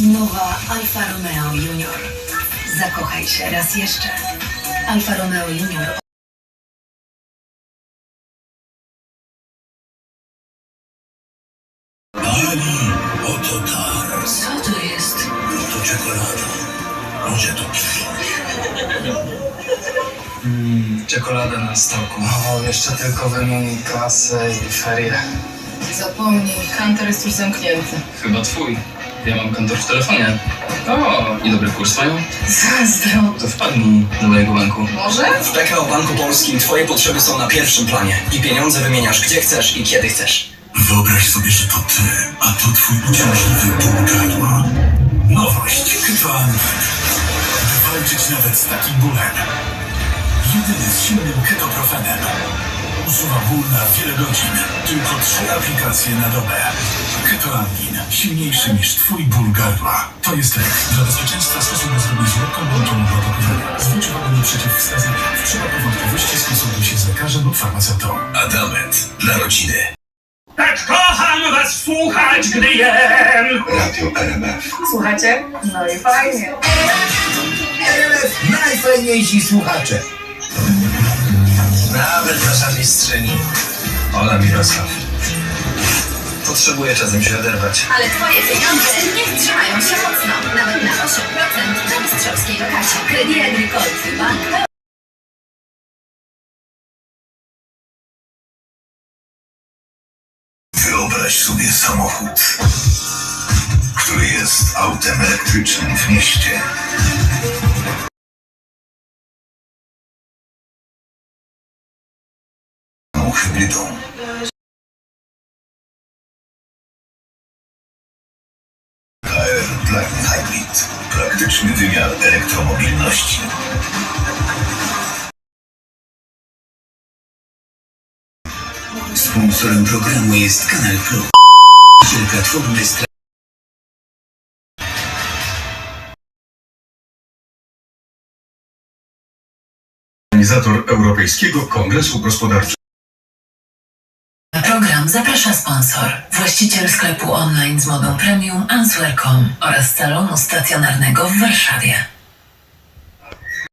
Nowa Alfa Romeo Junior. Zakochaj się raz jeszcze. Alfa Romeo Junior Pani, oto dar. Co to jest? To czekolada. Może to przyjąć. Czekolada na stoku. O, jeszcze tylko wymień klasę i ferie. Zapomnij, Hunter jest już zamknięty. Chyba twój. Ja mam kontor w telefonie. O, i dobry kurs mają? Zazdro. To wpadnij do mojego banku. Może? W PKO Banku Polskim twoje potrzeby są na pierwszym planie i pieniądze wymieniasz gdzie chcesz i kiedy chcesz. Wyobraź sobie, że to ty, a to twój uciążliwy ból gardła. Nowość. By walczyć nawet z takim bólem. Jedyny z silnym ketoprofenem. Usuwa ból na wiele godzin. Tylko trzy aplikacje na dobę. Ketoangin. Silniejszy niż twój ból gardła. To jest lek. Dla bezpieczeństwa stosuj go zgodnie z lekką połączoną protokołem. Zwróć uwagę na przeciwwskazania. W przypadku wątpliwości skonsultuj się z lekarzem lub farmaceutą. Adament. Dla rodziny. Tak kocham was słuchać, gdy jem! Radio RMF. Słuchacie? No i fajnie. Najfajniejsi słuchacze. Nawet nasza mistrzyni. Ola Mirosław. Potrzebuję czasem się oderwać. Ale twoje pieniądze nie trzymają się mocno. Nawet na 8% na mistrzowskiej lokacie. Credit Agricole Bank Wyobraź sobie samochód, który jest autem elektrycznym w mieście. Hybrydą. Hybrid. Praktyczny wymiar elektromobilności. Sponsorem programu jest Kanal Plus. Platformy stra- Organizator Europejskiego Kongresu Gospodarczego. Program zaprasza sponsor. Właściciel sklepu online z modą premium Answer.com oraz salonu stacjonarnego w Warszawie.